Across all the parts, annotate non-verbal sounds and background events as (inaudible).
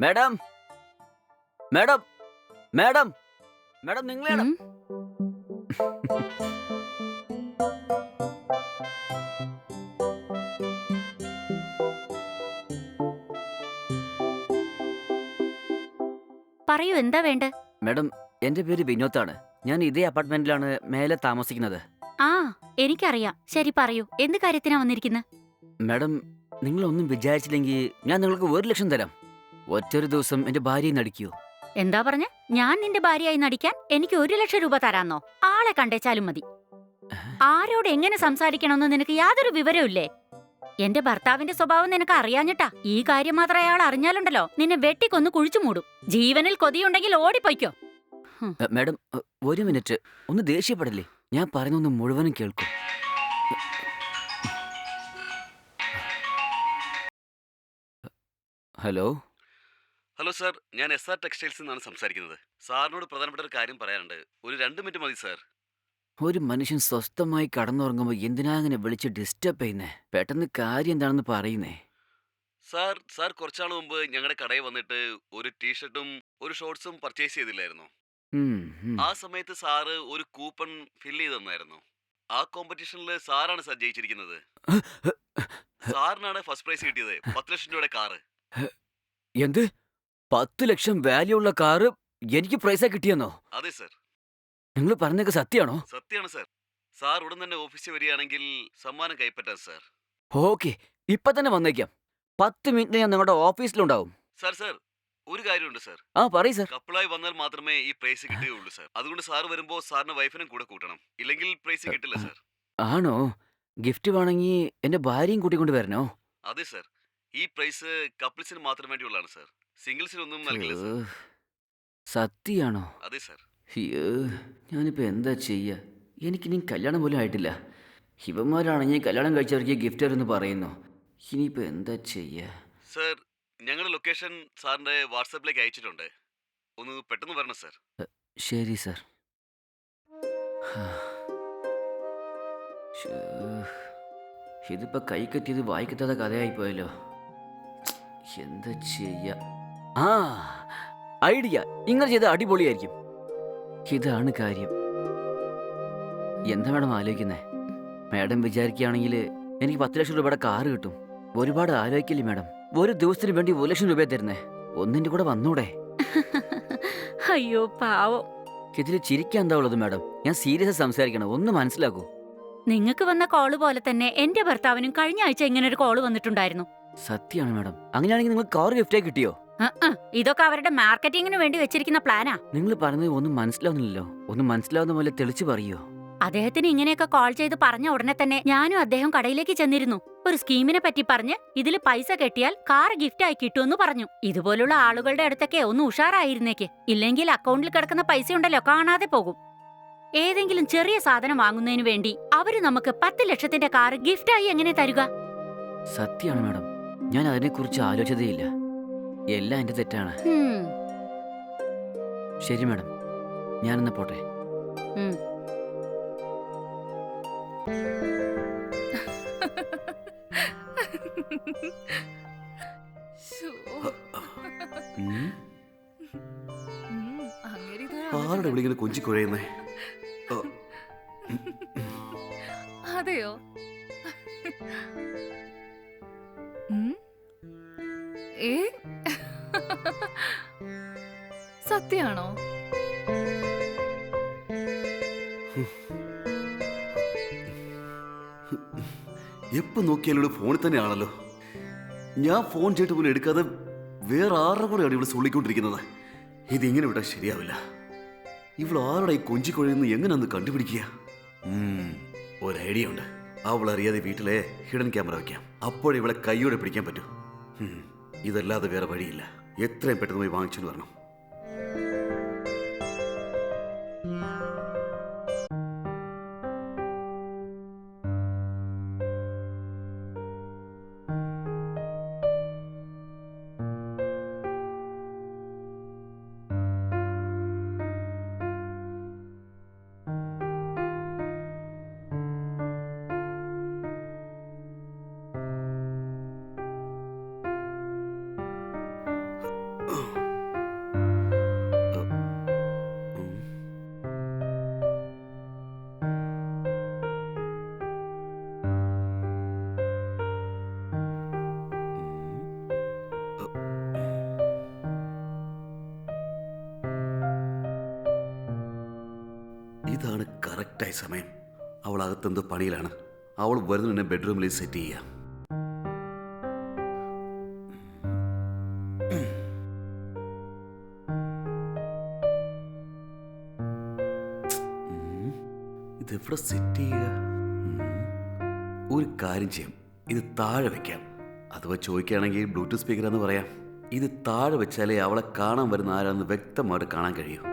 Madam? Madam? Madam? Madam നിങ്ങളാണ് ഉം. പറയൂ എന്താ വേണ്ട? മാഡം എന്റെ പേര് വിനോദാണ്. ഞാൻ ഇതേ അപ്പാർട്ട്മെന്റിലാണ് മേലെ താമസിക്കുന്നത്. ആ എനിക്കറിയാം. ശരി പറയൂ. എന്ത് കാര്യത്തിനാ വന്നിരിക്കുന്നത് മാഡം നിങ്ങളൊന്നും വിചാരിച്ചില്ലെങ്കിൽ ഞാൻ നിങ്ങൾക്ക് ഒരു ലക്ഷം തരാം. ഒറ്റൊരു ദിവസം എന്റെ ഭാര്യയെ നടിക്കൂ. എന്താ പറഞ്ഞ? ഞാൻ നിന്റെ ഭാര്യയായി നടിക്കാൻ എനിക്ക് ഒരു ലക്ഷം രൂപ തരാന്നോ? ആളെ കണ്ടേച്ചാലും മതി. ആരോട് എങ്ങനെ സംസാരിക്കണമെന്ന് നിനക്ക് യാതൊരു വിവരവുമില്ലേ എന്റെ ഭർത്താവിന്റെ സ്വഭാവം നിനക്ക് അറിയാഞ്ഞിട്ടാ ഈ കാര്യം മാത്രം അയാൾ അറിഞ്ഞാലുണ്ടല്ലോ. നിന്നെ വെട്ടിക്കൊന്ന് കുഴിച്ചു മൂടും. ജീവനിൽ കൊതിയുണ്ടെങ്കിൽ ഓടിപ്പോയ്ക്കോ. മാഡം ഒരു മിനിറ്റ്. ഒന്ന് ദേഷ്യപ്പെടല്ലേ? ഞാൻ പറയുന്നൊന്ന് മുഴുവനും കേൾക്കൂ. ഹലോ? ഹലോ സാർ ഞാൻ എസ് ആർ ടെക്സ്റ്റൈൽസിൽ നിന്നാണ് സംസാരിക്കുന്നത്. സാറിനോട് പ്രധാനപ്പെട്ട ഒരു കാര്യം പറയാനുണ്ട്. ഒരു രണ്ട് മിനിറ്റ് മതി സാർ. ഒരു മനുഷ്യൻ സ്വസ്ഥമായി കടന്നുറങ്ങുമ്പോൾ എന്തിനാ അങ്ങനെ വിളിച്ച് ഡിസ്റ്റർബ് ചെയ്യുന്നേ? പെട്ടെന്ന് കാര്യം എന്താണെന്ന് പറയുന്നേ? സാർ സാർ കുറച്ചാൾ മുമ്പ് ഞങ്ങളുടെ കടയിൽ വന്നിട്ട് ഒരു ടീഷർട്ടും ഒരു ഷോർട്സും പർച്ചേസ് ചെയ്തില്ലായിരുന്നു. ആ സമയത്ത് സാറ് ഒരു കൂപ്പൺ ഫില്ല് ചെയ്ത് തന്നായിരുന്നു. ആ കോമ്പറ്റീഷനിൽ സാറാണ് സാർ ജയിച്ചിരിക്കുന്നത് സാറിനാണ് ഫസ്റ്റ് പ്രൈസ് കിട്ടിയത്. പത്ത് ലക്ഷം രൂപയുടെ കാറ്. എന്ത്? പത്ത് ലക്ഷം വാല്യൂ ഉള്ള കാറ് എനിക്ക് പ്രൈസാ കിട്ടിയെന്നോ? അതെ സർ നിങ്ങൾ പറഞ്ഞൊക്കെ സത്യമാണോ? സത്യമാണ് സർ സാർ ഉടൻ തന്നെ ഓഫീസിൽ വരികയാണെങ്കിൽ സമ്മാനം കൈപ്പറ്റാം സർ ഓക്കെ. ഇപ്പൊ തന്നെ വന്നേക്കാം. പത്ത് മിനിറ്റ് ഞാൻ നിങ്ങളുടെ ഓഫീസിലുണ്ടാവും. സർ സർ ഒരു കാര്യമുണ്ട് സർ ആ പറയ് സർ കപ്പിളായി വന്നാൽ മാത്രമേ ഈ പ്രൈസ് കിട്ടുകയുള്ളൂ സർ അതുകൊണ്ട് സാർ വരുമ്പോ സാറിന്റെ വൈഫിനും കൂടെ കൂട്ടണം. ഇല്ലെങ്കിൽ പ്രൈസ് കിട്ടില്ല സർ ആണോ? ഗിഫ്റ്റ് വേണമെങ്കിൽ എന്റെ ഭാര്യയും കൂട്ടിക്കൊണ്ട് വരണോ? അതെ സർ ഈ പ്രൈസ് കപ്പിൾസിന് മാത്രം വേണ്ടിയുള്ളതാണ് സാർ സിംഗിൾസിനൊന്നും നൽകില്ല സാർ. സത്യാണോ? അതെ സർ. അയ്യോ ഞാനിപ്പോ എന്താ ചെയ്യ? എനിക്കിനി കല്യാണം പോലും ആയിട്ടില്ല. ഇവന്മാരാണെങ്കിൽ കല്യാണം കഴിച്ചവർക്ക് ഗിഫ്റ്റ് തരുമെന്ന് പറയുന്നു. ഇനിയിപ്പോ എന്താ ചെയ്യ? സർ ഞങ്ങളുടെ ലൊക്കേഷൻ സാറിന്റെ വാട്സാപ്പിലേക്ക് അയച്ചിട്ടുണ്ട്. ഒന്ന് പെട്ടെന്ന് വരണം സർ. ശരി സർ. ശ്ശോ, ഇതിപ്പോ കൈ കെട്ടിയത് വായിക്കത്താതെ കഥയായി പോയല്ലോ എന്താ ചെയ്യ? ആ ഐഡിയ. ഇങ്ങനെ ചെയ്ത അടിപൊളിയായിരിക്കും. ഇതാണ് കാര്യം. എന്താ മാഡം ആലോചിക്കുന്നേ? മാഡം വിചാരിക്കുകയാണെങ്കിൽ എനിക്ക് പത്ത് ലക്ഷം രൂപയുടെ കാറ് കിട്ടും. ഒരുപാട് ആലോചിക്കില്ലേ മാഡം? ഒരു ദിവസത്തിന് വേണ്ടി ഒരു ലക്ഷം രൂപ തരുന്നേ. ഒന്നിന്റെ കൂടെ വന്നൂടെ? അയ്യോ പാവം. ഇതിൽ ചിരിക്കാൻ എന്താ ഉള്ളത് മാഡം? ഞാൻ സീരിയസ് സംസാരിക്കണം. ഒന്ന് മനസ്സിലാക്കൂ. നിങ്ങൾക്ക് വന്ന കോൾ പോലെ തന്നെ എന്റെ ഭർത്താവിനും കഴിഞ്ഞ ആഴ്ച ഇങ്ങനെ ഒരു കോൾ വന്നിട്ടുണ്ടായിരുന്നു. സത്യമാണ് മാഡം. അങ്ങനെയാണെങ്കിൽ നിങ്ങൾ കാർ ഗിഫ്റ്റായി കിട്ടിയോ? ഇതൊക്കെ അവരുടെ മാർക്കറ്റിംഗിന് വേണ്ടി വെച്ചിരിക്കുന്ന പ്ലാനാ. നിങ്ങൾ പറഞ്ഞത് ഒന്നും മനസ്സിലാവുന്നില്ലല്ലോ. ഒന്നും മനസ്സിലാവുന്ന പോലെ തെളിച്ചു പറയോ അദ്ദേഹത്തിന് ഇങ്ങനെയൊക്കെ കോൾ ചെയ്ത് പറഞ്ഞ ഉടനെ തന്നെ ഞാനും അദ്ദേഹം കടയിലേക്ക് ചെന്നിരുന്നു. ഒരു സ്കീമിനെ പറ്റി പറഞ്ഞ് ഇതിൽ പൈസ കെട്ടിയാൽ കാർ ഗിഫ്റ്റ് ആയി കിട്ടുമെന്ന് പറഞ്ഞു. ഇതുപോലുള്ള ആളുകളുടെ അടുത്തൊക്കെ ഒന്ന് ഉഷാറായിരുന്നേക്ക്. ഇല്ലെങ്കിൽ അക്കൗണ്ടിൽ കിടക്കുന്ന പൈസ ഉണ്ടല്ലോ കാണാതെ പോകും. ഏതെങ്കിലും ചെറിയ സാധനം വാങ്ങുന്നതിന് വേണ്ടി അവർ നമുക്ക് പത്ത് ലക്ഷത്തിന്റെ കാർ ഗിഫ്റ്റായി എങ്ങനെ തരുക? സത്യമാണ് മാഡം. ഞാൻ അതിനെക്കുറിച്ച് ആലോചിച്ചതേയില്ല. എല്ലാം എന്റെ തെറ്റാണ്. ശരി മാഡം. ഞാനെന്നാ പോട്ടെ. ആരുടെ അതെയോ? സത്യാണോ എപ്പോ നോക്കിയാലും ഇവിടെ ഫോണിൽ തന്നെയാണല്ലോ. ഞാൻ ഫോൺ ചെയ്തിട്ട് പോലും എടുക്കാതെ വേറെ ആരുടെ കൂടെയാണ് ഇവിടെ സൊള്ളിക്കൊണ്ടിരിക്കുന്നത് ഇതിങ്ങനെ വിട്ടാൽ ശരിയാവില്ല. ഇവിടെ ആരുടെ ഈ കൊഞ്ചി കുഴയുന്നു എങ്ങനെയൊന്ന് കണ്ടുപിടിക്കുക? ഒരു ഐഡിയ ഉണ്ട്. അവൾ അറിയാതെ വീട്ടിലെ ഹിഡൻ ക്യാമറ വയ്ക്കാം അപ്പോഴേ ഇവളെ കൈയോടെ പിടിക്കാൻ പറ്റൂ. ഇതല്ലാതെ വേറെ വഴിയില്ല. എത്രയും പെട്ടെന്ന് പോയി വാങ്ങിച്ചു വരണം. കറക്റ്റായ സമയം. അവൾ അകത്തെന്തോ പണിയിലാണ്. അവൾ വരുന്ന എന്നെ ബെഡ്റൂമിൽ സെറ്റ് ചെയ്യാം. ഇതെവിടെ സെറ്റ് ചെയ്യുക. ഒരു കാര്യം ചെയ്യാം. ഇത് താഴെ വെക്കാം. അഥവാ ചോദിക്കുകയാണെങ്കിൽ ബ്ലൂടൂത്ത് സ്പീക്കർ എന്ന് പറയാം. ഇത് താഴെ വെച്ചാലേ അവളെ കാണാൻ വരുന്ന ആരാന്ന് വ്യക്തമായിട്ട് കാണാൻ കഴിയൂ.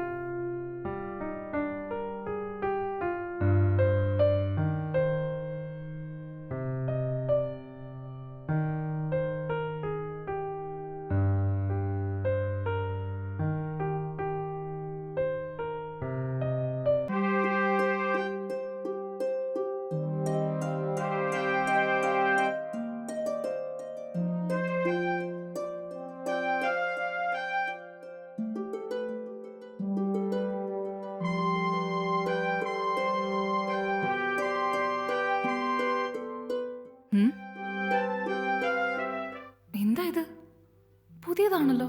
പുതിയതാണല്ലോ.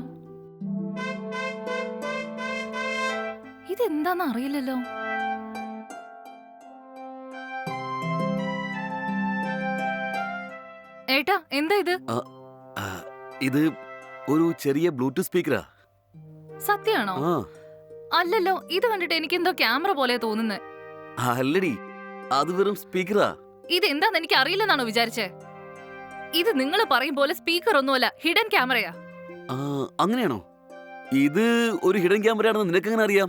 ഇതെന്താന്ന് അറിയില്ലല്ലോ. ഏട്ടാ എന്താ ഇത്? ഇത് ഒരു ചെറിയ ബ്ലൂടൂത്ത് സ്പീക്കറാ. സത്യാണോ അല്ലല്ലോ ഇത് കണ്ടിട്ട് എനിക്ക് എന്തോ ക്യാമറ പോലെ തോന്നുന്നത് അല്ലടി അത് വെറും സ്പീക്കറാ. ഇത് എന്താന്ന് എനിക്ക് അറിയില്ലെന്നാണോ വിചാരിച്ചേ? ഇത് നിങ്ങൾ പറയും പോലെ സ്പീക്കർ ഒന്നുമല്ല ഹിഡൻ ക്യാമറയാ. അങ്ങനെയാണോ? ഇത് ഒരു ഹിഡൻ ക്യാമറയാണെന്ന് നിനക്ക് എങ്ങനെ അറിയാം?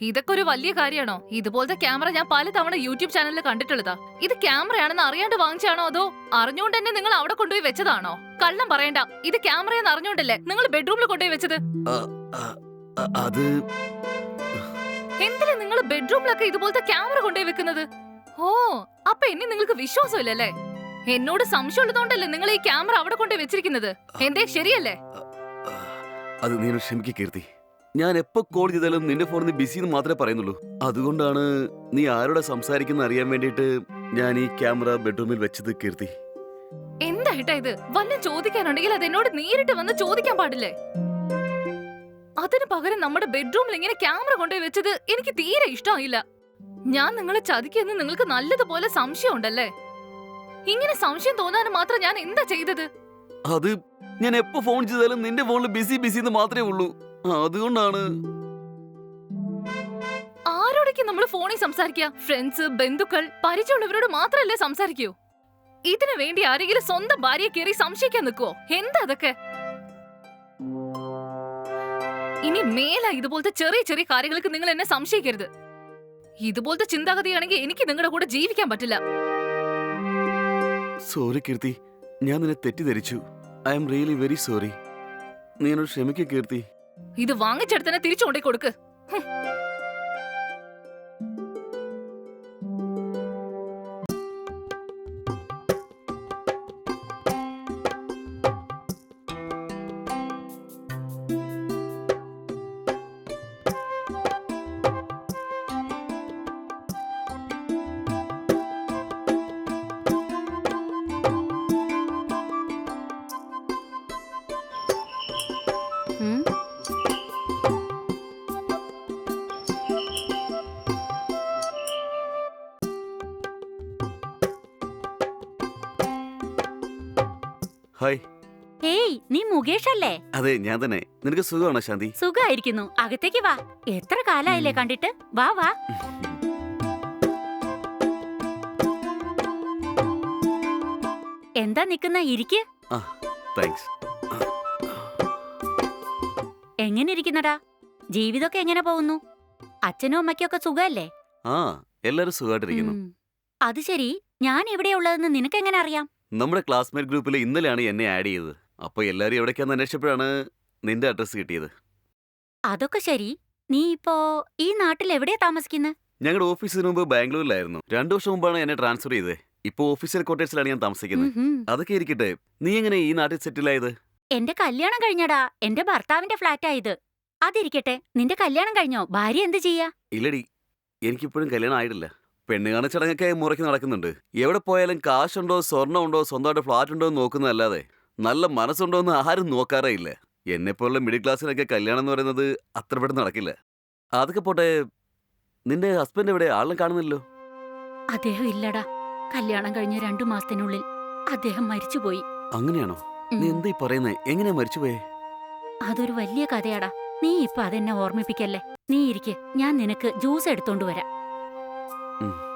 ഇതൊക്കെ ഒരു വലിയ കാര്യമാണോ? ഇതുപോലത്തെ ക്യാമറ ഞാൻ പലതവണ യൂട്യൂബ് ചാനലിൽ കണ്ടിട്ടുള്ളതാ. ഇത് ക്യാമറയാണെന്ന് അറിയാണ്ട് വാങ്ങിച്ചാണോ അതോ അറിഞ്ഞുകൊണ്ട് തന്നെ നിങ്ങൾ അവിടെ കൊണ്ടുപോയി വെച്ചതാണോ? കള്ളം പറയണ്ട. ഇത് ക്യാമറയെന്ന് അറിഞ്ഞുകൊണ്ടല്ലേ നിങ്ങൾ ബെഡ്റൂമിൽ കൊണ്ടുപോയി വെച്ചത്? അത് എന്തിനാ നിങ്ങൾ ബെഡ്റൂമിലൊക്കെ ഇതുപോലത്തെ ക്യാമറ കൊണ്ടുപോയി വെക്കുന്നത്? ഓ അപ്പൊ ഇനി നിങ്ങൾക്ക് വിശ്വാസമില്ലല്ലേ? എന്നോട് സംശയം സംശയമുള്ളതുകൊണ്ടല്ലേ നിങ്ങൾ ഈ ക്യാമറ അവിടെ കൊണ്ടുപോയി വെച്ചിരിക്കുന്നത്? എന്തേ ശരിയല്ലേ? അത് നീ ക്ഷമിക്ക് കീർത്തി. ഞാൻ എപ്പോ കോൾ ചെയ്താലും നിന്റെ ഫോണിൽ ബിസി എന്ന് മാത്രമേ പറയുന്നുള്ളൂ. അതുകൊണ്ടാണ് നീ ആരോടെ സംസാരിക്കുന്ന അറിയാൻ വേണ്ടിട്ട് ഞാൻ ഈ ക്യാമറ ബെഡ്റൂമിൽ വെച്ചത് കീർത്തി. എന്തായിട്ടാ ഇത്? വന്ന് ചോദിക്കാനുണ്ടെങ്കിൽ അത് എന്നോട് നേരിട്ട് വന്ന് ചോദിക്കാൻ പാടില്ലേ? അതിന് പകരം നമ്മുടെ ബെഡ്റൂമിൽ ഇങ്ങനെ ക്യാമറ കൊണ്ടുപോയി വെച്ചത് എനിക്ക് തീരെ ഇഷ്ടമായില്ല. ഞാൻ നിങ്ങളെ ചതിക്കെന്ന് നിങ്ങൾക്ക് നല്ലതുപോലെ സംശയം ഉണ്ടല്ലേ ഇങ്ങനെ സംശയം തോന്നാൻ മാത്രം ഞാൻ എന്താ ചെയ്തത്? അത് ഞാൻ എപ്പോ ഫോൺ ചെയ്താലും നിന്റെ ഫോണിൽ ബിസി ബിസി എന്ന് മാത്രമേ ഉള്ളൂ. അതുകൊണ്ടാണ്. ആരോടൊക്കെ നമ്മൾ ഫോണിൽ സംസാരിക്കുക ഫ്രണ്ട്സ് ബന്ധുക്കൾ പരിചയമുള്ളവരോട് മാത്രമല്ലേ സംസാരിക്കൂ? ഇതിനു വേണ്ടി ആരെങ്കിലും സ്വന്തം ഭാര്യയെ കയറി സംശയിക്കാൻ നിൽക്കുവോ എന്താ അതൊക്കെ? ഇനി മേല ഇതുപോലത്തെ ചെറിയ ചെറിയ കാര്യങ്ങൾക്ക് നിങ്ങൾ എന്നെ സംശയിക്കരുത്. ഇതുപോലത്തെ ചിന്താഗതിയാണെങ്കിൽ എനിക്ക് നിങ്ങളുടെ കൂടെ ജീവിക്കാൻ പറ്റില്ല. സോറി കീർത്തി. ഞാൻ നിന്നെ തെറ്റിദ്ധരിച്ചു. I M really very sorry നീ എന്നോട് ക്ഷമിക്കുക കീർത്തി. ഇത് വാങ്ങിച്ചെടുത്തന്നെ തിരിച്ചു കൊണ്ടേ കൊടുക്ക്. ഹായ്. ഏയ് നീ മുകേഷ് അല്ലേ അതെ ഞാൻ തന്നെ. നിനക്ക് സുഖമാണോ ശാന്തി? സുഖായിരിക്കുന്നു അകത്തേക്ക് വാ. എത്ര കാലായില്ലേ കണ്ടിട്ട്? വാ വാ. എന്താ നിക്കുന്ന? ഇരിക്ക്. താങ്ക്സ് എങ്ങനെ ഇരിക്കുന്നടാ? ജീവിതമൊക്കെ എങ്ങനെ പോകുന്നു? അച്ഛനും അമ്മയ്ക്കും ഒക്കെ സുഖല്ലേ ആ എല്ലാരും സുഖമായിട്ടിരിക്കുന്നു. ഉം. അത് ശരി. ഞാൻ എവിടെയുള്ളതെന്ന് നിനക്ക് എങ്ങനെ അറിയാം? നമ്മുടെ ക്ലാസ്മേറ്റ് ഗ്രൂപ്പിൽ ഇന്നലെയാണ് എന്നെ ആഡ് ചെയ്തത്. അപ്പൊ എല്ലാരും എവിടേക്കാന്ന് അന്വേഷിച്ചപ്പോഴാണ് നിന്റെ അഡ്രസ് കിട്ടിയത്. അതൊക്കെ ശരി. നീ ഇപ്പോ ഈ നാട്ടിൽ എവിടെയാ താമസിക്കുന്നത് ഞങ്ങളുടെ ഓഫീസിന് മുമ്പ് ബാംഗ്ലൂരിലായിരുന്നു. രണ്ടു വർഷം മുമ്പാണ് എന്നെ ട്രാൻസ്ഫർ ചെയ്തത്. ഇപ്പൊ ഓഫീസിയൽ ക്വാർട്ടേഴ്സിലാണ് ഞാൻ താമസിക്കുന്നത് അതൊക്കെ ഇരിക്കട്ടെ. നീ എങ്ങനെ ഈ നാട്ടിൽ സെറ്റിൽ ആയത്? എന്റെ കല്യാണം കഴിഞ്ഞടാ. എന്റെ ഭർത്താവിന്റെ ഫ്ലാറ്റ് ആയത് അതിരിക്കട്ടെ. നിന്റെ കല്യാണം കഴിഞ്ഞോ? ഭാര്യ എന്ത് ചെയ്യാ? ഇല്ലടി. എനിക്കിപ്പോഴും കല്യാണം ആയിട്ടില്ല. പെണ്ണുകാണ ചടങ്ങൊക്കെ മുറയ്ക്ക് നടക്കുന്നുണ്ട്. എവിടെ പോയാലും കാശുണ്ടോ സ്വർണമുണ്ടോ സ്വന്തമായിട്ട് ഫ്ലാറ്റ് ഉണ്ടോ എന്ന് നോക്കുന്നതല്ലാതെ നല്ല മനസ്സുണ്ടോ എന്ന് ആരും നോക്കാറേ ഇല്ല. എന്നെപ്പോലുള്ള മിഡിൽ ക്ലാസ്സിനൊക്കെ കല്യാണം എന്ന് പറയുന്നത് അത്ര പെട്ടെന്ന് നടക്കില്ല. അതൊക്കെ പോട്ടെ നിന്റെ ഹസ്ബൻഡ് എവിടെ? ആളിനെ കാണുന്നില്ലല്ലോ. അദ്ദേഹം ഇല്ലടാ. കല്യാണം കഴിഞ്ഞ രണ്ടു മാസത്തിനുള്ളിൽ അദ്ദേഹം മരിച്ചുപോയി. അങ്ങനെയാണോ? നീ പറയുന്നേ? എങ്ങനെയാ മരിച്ചുപോയേ? അതൊരു വലിയ കഥയാടാ. നീ ഇപ്പൊ അതെന്നെ ഓർമ്മിപ്പിക്കല്ലേ? നീ ഇരിക്കെ. ഞാൻ നിനക്ക് ജ്യൂസ് എടുത്തോണ്ട് വരാം. ഉം.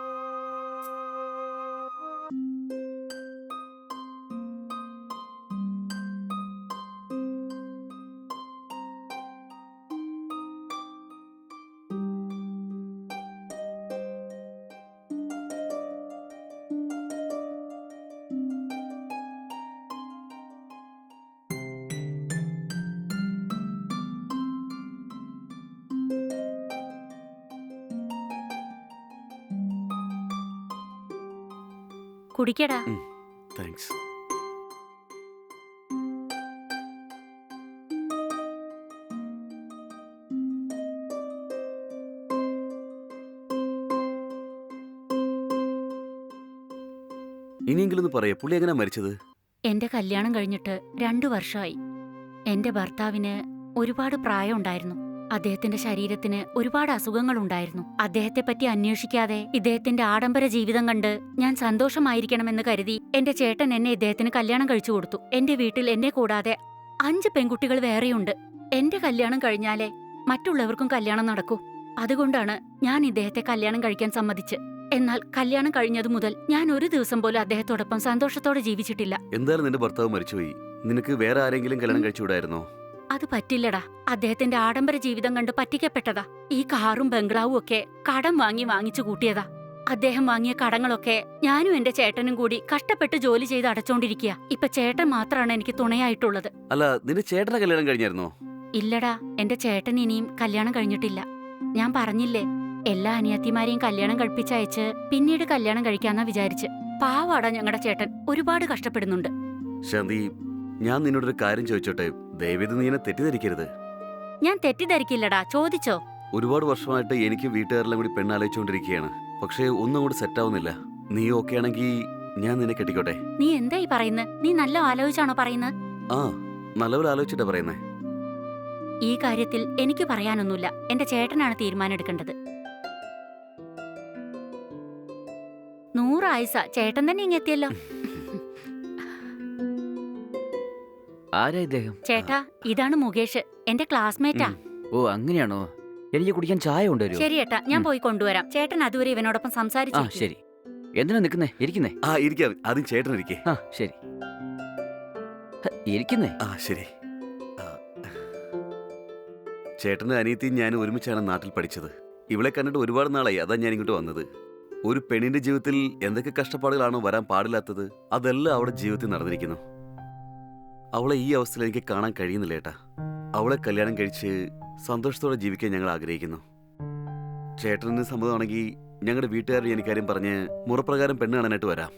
കുടിക്കടാ. താങ്ക്സ് ഇനിയെങ്കിലും ഒന്ന് പറയേ പുള്ളി എങ്ങനെ മരിച്ചത്? എന്റെ കല്യാണം കഴിഞ്ഞിട്ട് രണ്ടു വർഷമായി എന്റെ ഭർത്താവിന് ഒരുപാട് പ്രായമുണ്ടായിരുന്നു. അദ്ദേഹത്തിന്റെ ശരീരത്തിന് ഒരുപാട് അസുഖങ്ങളുണ്ടായിരുന്നു. അദ്ദേഹത്തെ പറ്റി അന്വേഷിക്കാതെ ഇദ്ദേഹത്തിന്റെ ആഡംബര ജീവിതം കണ്ട് ഞാൻ സന്തോഷമായിരിക്കണമെന്ന് കരുതി എന്റെ ചേട്ടൻ എന്നെ ഇദ്ദേഹത്തിന് കല്യാണം കഴിച്ചു കൊടുത്തു. എന്റെ വീട്ടിൽ എന്നെ കൂടാതെ അഞ്ച് പെൺകുട്ടികൾ വേറെയുണ്ട്. എന്റെ കല്യാണം കഴിഞ്ഞാലേ മറ്റുള്ളവർക്കും കല്യാണം നടക്കൂ. അതുകൊണ്ടാണ് ഞാൻ ഇദ്ദേഹത്തെ കല്യാണം കഴിക്കാൻ സമ്മതിച്ച്. എന്നാൽ കല്യാണം കഴിഞ്ഞതു മുതൽ ഞാൻ ഒരു ദിവസം പോലും അദ്ദേഹത്തോടൊപ്പം സന്തോഷത്തോടെ ജീവിച്ചിട്ടില്ല. എന്തായാലും നിന്റെ ഭർത്താവ് മരിച്ചുപോയി. നിനക്ക് വേറെ ആരെങ്കിലും കല്യാണം കഴിച്ചുകൂടായിരുന്നോ? അത് പറ്റില്ലടാ. അദ്ദേഹത്തിന്റെ ആഡംബര ജീവിതം കണ്ട് പറ്റിക്കപ്പെട്ടതാ. ഈ കാറും ബംഗ്ലാവും ഒക്കെ കടം വാങ്ങി വാങ്ങിച്ചു കൂട്ടിയതാ. അദ്ദേഹം വാങ്ങിയ കടങ്ങളൊക്കെ ഞാനും എന്റെ ചേട്ടനും കൂടി കഷ്ടപ്പെട്ട് ജോലി ചെയ്ത് അടച്ചോണ്ടിരിക്കുക ഇപ്പൊ ചേട്ടൻ മാത്രമാണ് എനിക്ക് തുണയായിട്ടുള്ളത്. അല്ല നിന്റെ ചേട്ടനെ കല്യാണം കഴിഞ്ഞിരുന്നോ ഇല്ലടാ എന്റെ ചേട്ടൻ ഇനിയും കല്യാണം കഴിഞ്ഞിട്ടില്ല. ഞാൻ പറഞ്ഞില്ലേ എല്ലാ അനിയത്തിമാരെയും കല്യാണം കഴിപ്പിച്ചയച്ച് പിന്നീട് കല്യാണം കഴിക്കാന്നാ വിചാരിച്ച്. പാവാടാ ഞങ്ങളുടെ ചേട്ടൻ. ഒരുപാട് കഷ്ടപ്പെടുന്നുണ്ട്. ശാന്തി ഞാൻ നിന്നോടൊരു കാര്യം ചോദിച്ചോട്ടെ? ദയവേത് നീ എന്നെ തെറ്റിദ്ധരിക്കരുത്. ഞാൻ തെറ്റിദ്ധരിക്കില്ലടാ ചോദിച്ചോ? ഒരുപാട് വർഷമായിട്ട് എനിക്ക് വീട്ടുകാരെല്ലാം കൂടി പെണ്ണാലോചിച്ചുകൊണ്ടിരിക്കുകയാണ്. പക്ഷേ ഒന്നും കൂടി സെറ്റ് ആവുന്നില്ല. നീ ഓക്കെ ആണെങ്കിൽ ഞാൻ നിന്നെ കെട്ടിക്കോട്ടെ. നീ എന്തായി പറയുന്നത് നീ നല്ല ആലോചിച്ചാണോ പറയുന്നത് ആ നല്ലപോലെ ആലോചിച്ചിട്ടാ പറയുന്നേ. ഈ കാര്യത്തിൽ എനിക്ക് പറയാനൊന്നുമില്ല. എന്റെ ചേട്ടനാണ് തീരുമാനം എടുക്കേണ്ടത് നൂറായുസ. ചേട്ടൻ തന്നെ ഇങ്ങെത്തിയല്ലോ (laughs) ആരാ ഇദ്ദേഹം? ചേട്ടാ ഇതാണ് മുകേഷ്. എന്റെ ക്ലാസ്മേറ്റാ. ഓ അങ്ങനെയാണോ? എനിക്ക് കുടിക്കാൻ ചായ കൊണ്ടുവരും ശരി ഏട്ടാ ഞാൻ പോയി കൊണ്ടുവരാം. ചേട്ടൻ അതുവരെ ഇവനോടൊപ്പം ആ സംസാരിച്ചു ശരി. എന്തിനാ നിക്കുന്നേ? ഇരിക്കുന്നേ? ആ ഇരിക്കാം. ആദ്യം ചേട്ടൻ ഇരിക്കേ ആ ശരി. ഹ, ഇരിക്കുന്നേ? ആ ശരി. ആ. ചേട്ടന്റെ അനിയത്തിയും ഞാനും ഒരുമിച്ചാണ് നാട്ടിൽ പഠിച്ചത്. ഇവളെ കണ്ടിട്ട് ഒരുപാട് നാളായി. അതാ ഞാൻ ഇങ്ങോട്ട് വന്നത്. ഒരു പെണ്ണിന്റെ ജീവിതത്തിൽ എന്തൊക്കെ കഷ്ടപ്പാടുകളാണോ വരാൻ പാടില്ലാത്തത്? അതെല്ലാം അവിടെ ജീവിതത്തിൽ നടന്നിരിക്കുന്നു. അവളെ ഈ അവസ്ഥയിൽ എനിക്ക് കാണാൻ കഴിയുന്നില്ല ഏട്ടാ. അവളെ കല്യാണം കഴിച്ച് സന്തോഷത്തോടെ ജീവിക്കാൻ ഞങ്ങൾ ആഗ്രഹിക്കുന്നു. ചേട്ടന് സമ്മതമാണെങ്കിൽ ഞങ്ങളുടെ വീട്ടുകാരുടെ എനിക്കാരും പറഞ്ഞ് മുറപ്രകാരം പെണ്ണ് കാണാനായിട്ട് വരാം.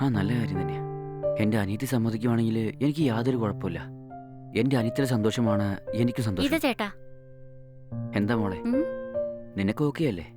ആ നല്ല കാര്യം തന്നെ എന്റെ അനിയത്തി സമ്മതിക്കുവാണെങ്കിൽ എനിക്ക് യാതൊരു കുഴപ്പമില്ല. എന്റെ അനിയത്തിയുടെ സന്തോഷമാണ് എനിക്ക് ഇത് സന്തോഷം ചേട്ടാ. എന്താ മോളെ. നിനക്ക് ഓക്കെ അല്ലേ